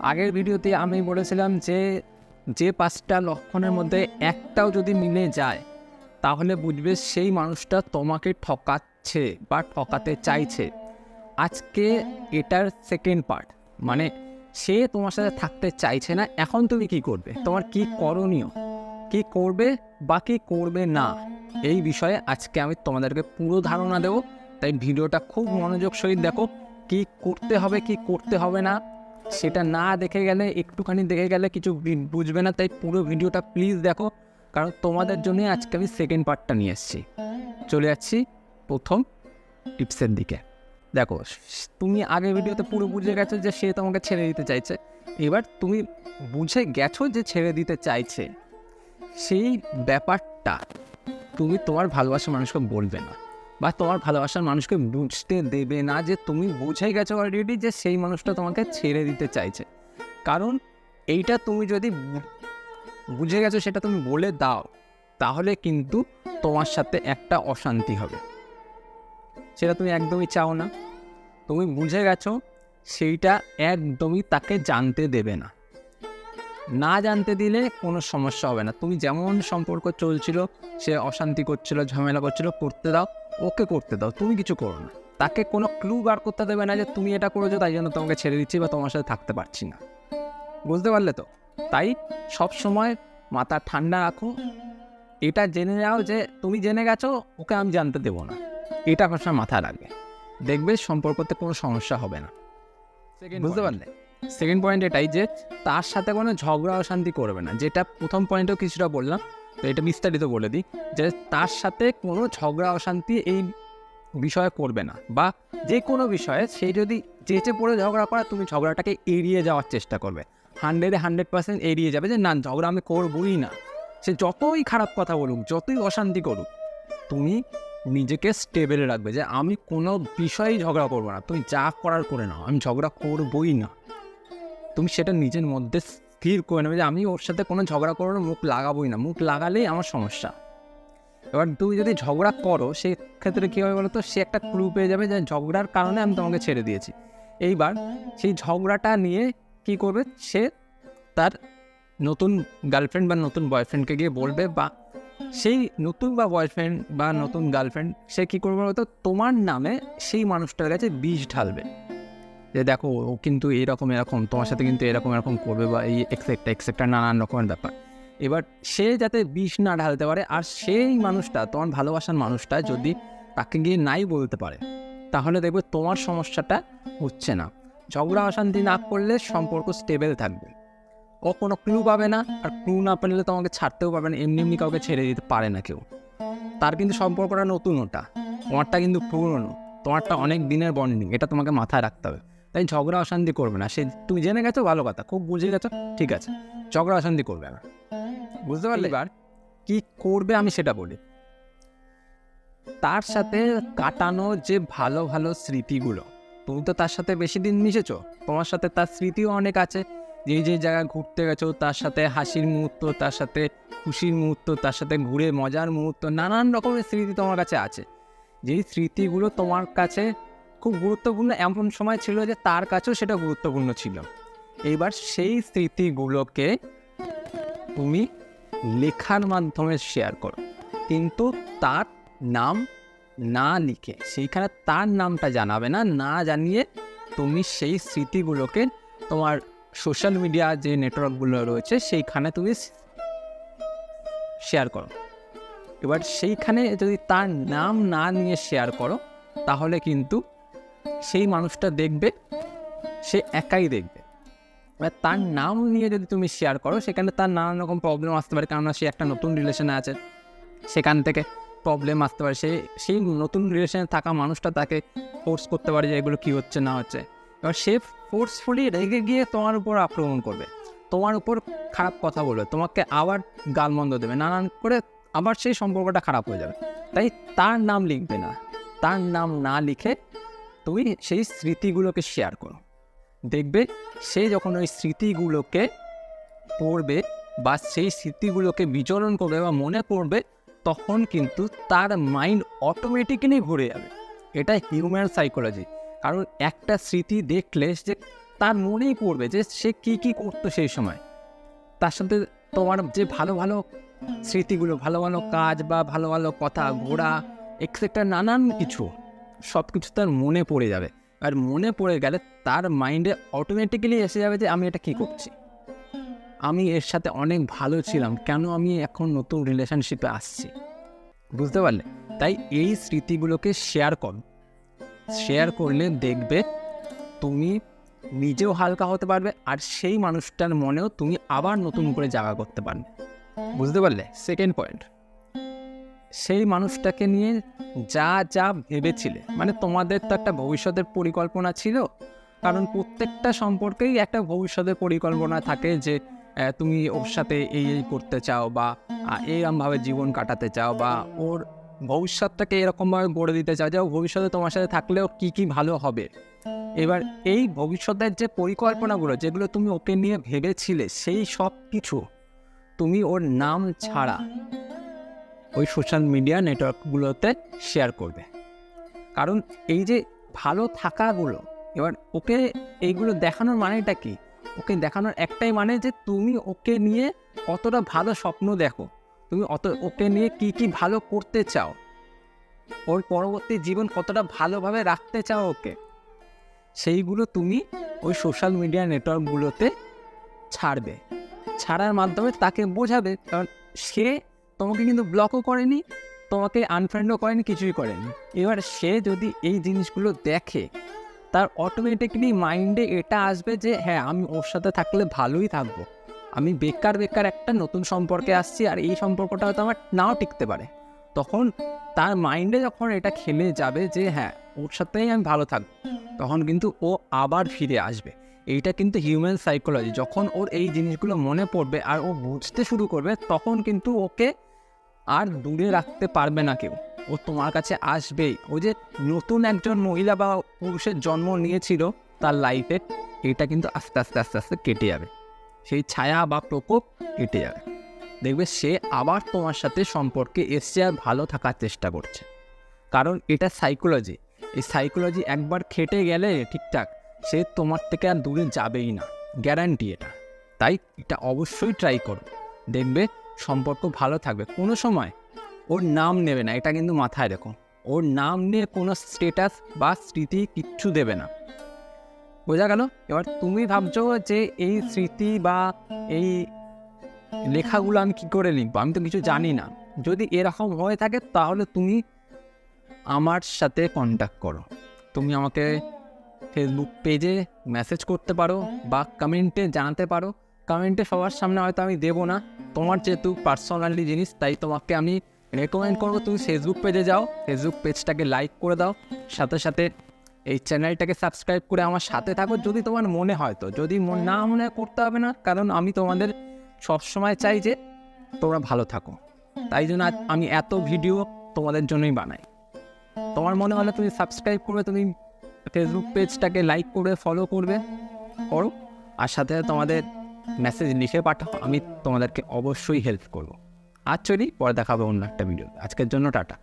আগের ভিডিওতে আমি বলেছিলাম যে যে পাঁচটা লক্ষণের মধ্যে একটাও যদি মিলে যায়, তাহলে বুঝবে সেই মানুষটা তোমাকে ঠকাচ্ছে বা ঠকাতে চাইছে। আজকে এটার সেকেন্ড পার্ট মানে সে তোমার সাথে থাকতে চাইছে না, এখন তুমি কি করবে? তোমার কি করণীয়? কি করবে বা কি করবে না? এই বিষয়ে আজকে আমি তোমাদেরকে পুরো ধারণা দেবো। তাই ভিডিওটা খুব মনোযোগ সহিত দেখো, কি করতে হবে, কি করতে হবে না। সেটা না দেখে গেলে, একটুখানি দেখে গেলে কিছু বুঝবে না, তাই পুরো ভিডিওটা প্লিজ দেখো। কারণ তোমাদের জন্য আজকে আমি সেকেন্ড পার্টটা নিয়ে এসেছি। চলে যাচ্ছি প্রথম টিপসের দিকে। দেখো তুমি আগের ভিডিওতে পুরো বুঝে গেছো যে সে তোমাকে ছেড়ে দিতে চাইছে। এবার তুমি বুঝে গেছো যে ছেড়ে দিতে চাইছে। সেই ব্যাপারটা তুমি তোমার ভালোবাসা মানুষকে বলবে না। বা তোমার ভালোবাসার মানুষকে বুঝতে দেবে না যে তুমি বুঝে গেছো অলরেডি যে সেই মানুষটা তোমাকে ছেড়ে দিতে চাইছে। কারণ এইটা তুমি যদি বুঝে গেছো সেটা তুমি বলে দাও, তাহলে কিন্তু তোমার সাথে একটা অশান্তি হবে। সেটা তুমি একদমই চাও না। তুমি বুঝে গেছো সেইটা একদমই তাকে জানতে দেবে না। না জানতে দিলে কোনো সমস্যা হবে না। তুমি যেমন সম্পর্ক চলছিল, সে অশান্তি করছিল, ঝামেলা করছিল, করতে দাও। ওকে করতে দাও তুমি কিছু করো না। তাকে কোনো ক্লু বার করতে দেবে না যে তুমি এটা করেছ তাই জন্য তোমাকে ছেড়ে দিচ্ছি বা তোমার সাথে থাকতে পারছি না। বুঝতে পারলে তো? তাই সব সময় মাথা ঠান্ডা রাখো। এটা জেনে যাও যে তুমি জেনে গেছো ওকে আমি জানতে দেবো না। এটা সবসময় মাথায় রাখবে। দেখবে সম্পর্কতে কোনো সমস্যা হবে না। বুঝতে পারলে? সেকেন্ড পয়েন্ট এটাই যে তার সাথে কোনো ঝগড়া অশান্তি করবে না। যেটা প্রথম পয়েন্টেও কিছুটা বললাম তো এটা বিস্তারিত বলে দিই, যে তার সাথে কোনো ঝগড়া, অশান্তি এই বিষয়ে করবে না বা যে কোনো বিষয়ে সে যদি চেঁচে পড়ে ঝগড়া করে, তুমি ঝগড়াটাকে এড়িয়ে যাওয়ার চেষ্টা করবে। হান্ড্রেডে হান্ড্রেড পার্সেন্ট এড়িয়ে যাবে যে, না, ঝগড়া আমি করবই না। সে যতই খারাপ কথা বলুক, যতই অশান্তি করুক, তুমি নিজেকে স্টেবেলে রাখবে যে, আমি কোনো বিষয়েই ঝগড়া করব না। তুমি যা করার করে নাও। আমি ঝগড়া করবই না। তুমি সেটা নিজের মধ্যে স্থির করে নেবে যে আমি ওর সাথে কোনো ঝগড়া করব না, মুখ লাগাবোই না। মুখ লাগালেই আমার সমস্যা। এবার তুমি যদি ঝগড়া করো সেক্ষেত্রে কী হবে বলো তো সে একটা ক্লু পেয়ে যাবে যে ঝগড়ার কারণে আমি তোমাকে ছেড়ে দিয়েছি। এইবার সেই ঝগড়াটা নিয়ে কি করবে? সে তার নতুন গার্লফ্রেন্ড বা নতুন বয়ফ্রেন্ডকে গিয়ে বলবে বা সেই নতুন বা বয়ফ্রেন্ড বা নতুন গার্লফ্রেন্ড সে কী করবে বলতো? তোমার নামে সেই মানুষটার কাছে বিষ ঢালবে। যে দেখো, ও কিন্তু এরকম এরকম, তোমার সাথে কিন্তু এরকম এরকম করবে বা এই এক্সেক্টা এক্সেক্টা নানান রকমের ব্যাপার। এবার সে যাতে বিষ না ঢালতে পারে, আর সেই মানুষটা, তোমার ভালোবাসার মানুষটা যদি তাকে গিয়ে নাই বলতে পারে, তাহলে দেখবে তোমার সমস্যাটা হচ্ছে না। ঝগড়া, অশান্তি না করলে সম্পর্ক স্টেবল থাকবে। ও কোনো ক্লু পাবে না, আর ক্লু না পেলে তোমাকে ছাড়তেও পারবে না, এমনি এমনি কাউকে ছেড়ে দিতে পারে না কেউ। তার কিন্তু সম্পর্কটা নতুন ওটা, তোমারটা কিন্তু পুরনো, তোমারটা অনেক দিনের বন্ডিং এটা তোমাকে মাথায় রাখতে হবে। তাই ঝগড়া অশান্তি করবে না। সে তুমি জেনে গেছো ভালো কথা। খুব বুঝে গেছো ঠিক আছে। ঝগড়া অশান্তি করবে না। বুঝতে পারলে? এবার কি করবে আমি সেটা বলি। তার সাথে কাটানো যে ভালো ভালো স্মৃতিগুলো তুমি তো তার সাথে বেশি দিন মিশেছো। তোমার সাথে তার স্মৃতিও অনেক আছে। যে যে জায়গায় ঘুরতে গেছো তার সাথে হাসির মুহূর্ত তার সাথে খুশির মুহূর্ত তার সাথে ঘুরে মজার মুহূর্ত নানান রকমের স্মৃতি তোমার কাছে আছে। যেই স্মৃতিগুলো তোমার কাছে খুব গুরুত্বপূর্ণ এমন সময় ছিল যে তার কাছেও সেটা গুরুত্বপূর্ণ ছিল। এইবার সেই স্মৃতিগুলোকে তুমি লেখার মাধ্যমে শেয়ার করো। কিন্তু তার নাম না লিখে, সেইখানে তার নামটা জানাবে না না জানিয়ে তুমি সেই স্মৃতিগুলোকে তোমার সোশ্যাল মিডিয়া যে নেটওয়ার্কগুলো রয়েছে, সেইখানে তুমি শেয়ার করো। এবার সেইখানে যদি তার নাম না নিয়ে শেয়ার করো, তাহলে কিন্তু সেই মানুষটা দেখবে, সে একাই দেখবে। এবার তার নাম নিয়ে যদি তুমি শেয়ার করো, সেখানে তার নানান রকম প্রবলেম আসতে পারে। কেননা সে একটা নতুন রিলেশনে আছে। সেখান থেকে প্রবলেম আসতে পারে। সে, সেই নতুন রিলেশনে থাকা মানুষটা তাকে ফোর্স করতে পারে যে এগুলো কী হচ্ছে, না হচ্ছে। এবার সে ফোর্সফুলি রেগে গিয়ে তোমার উপর আক্রমণ করবে। তোমার উপর খারাপ কথা বলবে। তোমাকে আবার গালমন্দ দেবে। নানান করে আবার সেই সম্পর্কটা খারাপ হয়ে যাবে। তাই তার নাম লিখবে না। তার নাম না লিখে তুমি সেই স্মৃতিগুলোকে শেয়ার করো। দেখবে সে যখন ওই স্মৃতিগুলোকে পড়বে বা সেই স্মৃতিগুলোকে বিচরণ করবে বা মনে করবে, তখন কিন্তু তার মাইন্ড অটোমেটিক্যালি ঘুরে যাবে। এটা হিউম্যান সাইকোলজি কারণ একটা স্মৃতি দেখলে যে তার মনেই পড়বে যে সে কি কি করতো সেই সময়। তার সাথে তোমার যে ভালো ভালো স্মৃতিগুলো, ভালো ভালো কাজ বা ভালো ভালো কথা, ঘোরা এক্সেট্রা নানান কিছু। সব কিছু তার মনে পড়ে যাবে। আর মনে পড়ে গেলে তার মাইন্ডে অটোমেটিক্যালি এসে যাবে যে আমি এটা কী করছি। আমি এর সাথে অনেক ভালো ছিলাম, কেন আমি এখন নতুন রিলেশনশিপে আসছি? বুঝতে পারলে? তাই এই স্মৃতিগুলোকে শেয়ার করো। শেয়ার করলে দেখবে তুমি নিজেও হালকা হতে পারবে আর সেই মানুষটার মনেও তুমি আবার নতুন করে জায়গা করতে পারবে। বুঝতে পারলে? সেকেন্ড পয়েন্ট সেই মানুষটাকে নিয়ে যা যা ভেবেছিলে। মানে তোমাদের তো একটা ভবিষ্যতের পরিকল্পনা ছিল। কারণ প্রত্যেকটা সম্পর্কেই একটা ভবিষ্যতের পরিকল্পনা থাকে যে তুমি ওর সাথে এই এই করতে চাও বা এরমভাবে জীবন কাটাতে চাও বা ওর ভবিষ্যৎটাকে এরকমভাবে গড়ে দিতে চাও। যে ভবিষ্যতে তোমার সাথে থাকলেও কী কী ভালো হবে? এবার এই ভবিষ্যতের যে পরিকল্পনাগুলো, যেগুলো তুমি ওকে নিয়ে ভেবেছিলে, সেই সব কিছু তুমি ওর নাম ছাড়া ওই সোশ্যাল মিডিয়া নেটওয়ার্কগুলোতে শেয়ার করবে। কারণ এই যে ভালো থাকাগুলো, এবার ওকে এইগুলো দেখানোর মানেটা কি? ওকে দেখানোর একটাই মানে যে তুমি ওকে নিয়ে কতটা ভালো স্বপ্ন দেখো, তুমি অত ওকে নিয়ে কি কি ভালো করতে চাও, ওর পরবর্তী জীবন কতটা ভালোভাবে রাখতে চাও ওকে, সেইগুলো তুমি ওই সোশ্যাল মিডিয়া নেটওয়ার্কগুলোতে ছাড়বে। ছাড়ার মাধ্যমে তাকে বোঝাবে, কারণ সে তোমাকে কিন্তু ব্লকও করেনি, তোমাকে আনফ্রেন্ডও করেনি, কিছুই করেনি। এবার সে যদি এই জিনিসগুলো দেখে, তার অটোমেটিকলি মাইন্ডে এটা আসবে যে হ্যাঁ আমি ওর সাথে থাকলে ভালোই থাকব। আমি বেকার বেকার একটা নতুন সম্পর্কে আসছি আর এই সম্পর্কটা হয়তো আমার নাও টিকতে পারে। তখন তার মাইন্ডে যখন এটা খেলে যাবে যে হ্যাঁ ওর সাথেই আমি ভালো থাকব, তখন কিন্তু ও আবার ফিরে আসবে। এইটা কিন্তু হিউম্যান সাইকোলজি যখন ওর এই জিনিসগুলো মনে পড়বে আর ও বুঝতে শুরু করবে, তখন কিন্তু ওকে আর দূরে রাখতে পারবে না কেউ। ও তোমার কাছে আসবেই। ও যে নতুন একজন মহিলা বা পুরুষের জন্ম নিয়েছিল, তার লাইফে এটা কিন্তু আস্তে আস্তে আস্তে আস্তে কেটে যাবে। সেই ছায়া বা প্রকোপ কেটে যাবে। দেখবে সে আবার তোমার সাথে সম্পর্কে এসছে আর ভালো থাকার চেষ্টা করছে। কারণ এটা সাইকোলজি এই সাইকোলজি একবার খেটে গেলে ঠিকঠাক, সে তোমার থেকে আর দূরে যাবেই না। গ্যারান্টি এটা। তাই এটা অবশ্যই ট্রাই করো। দেখবে সম্পর্ক ভালো থাকবে। কোনো সময় ওর নাম নেবে না, এটা কিন্তু মাথায় রেখো। ওর নাম নিয়ে কোনো স্টেটাস বা স্মৃতি কিচ্ছু দেবে না। বোঝা গেল? এবার তুমি ভাবছ যে এই স্মৃতি বা এই লেখাগুলো আমি কী করে লিখব? আমি তো কিছু জানি না। যদি এরকম হয়ে থাকে, তাহলে তুমি আমার সাথে কন্ট্যাক্ট করো। তুমি আমাকে ফেসবুক পেজে মেসেজ করতে পারো বা কমেন্টে জানাতে পারো। কমেন্টে সবার সামনে হয়তো আমি দেবো না। তোমার যেহেতু পার্সোনালি জিনিস, তাই তোমাকে আমি রেকমেন্ড করব তুমি ফেসবুক পেজে যাও। ফেসবুক পেজটাকে লাইক করে দাও। সাথে সাথে এই চ্যানেলটাকে সাবস্ক্রাইব করে আমার সাথে থাকো যদি তোমার মনে হয় তো। যদি না মনে করতে হবে না, কারণ আমি তোমাদের সবসময় চাই যে তোমরা ভালো থাকো। তাই জন্য আমি এত ভিডিও তোমাদের জন্যই বানাই। তোমার মনে হলে তুমি সাবস্ক্রাইব করবে তুমি ফেসবুক পেজটাকে লাইক করবে ফলো করবে। করো। আর সাথে তোমাদের মেসেজ লিখে পাঠাও, আমি তোমাদেরকে অবশ্যই হেল্প করব। আর চলি, পরে দেখাবো অন্য একটা ভিডিও আজকের জন্য টাটা।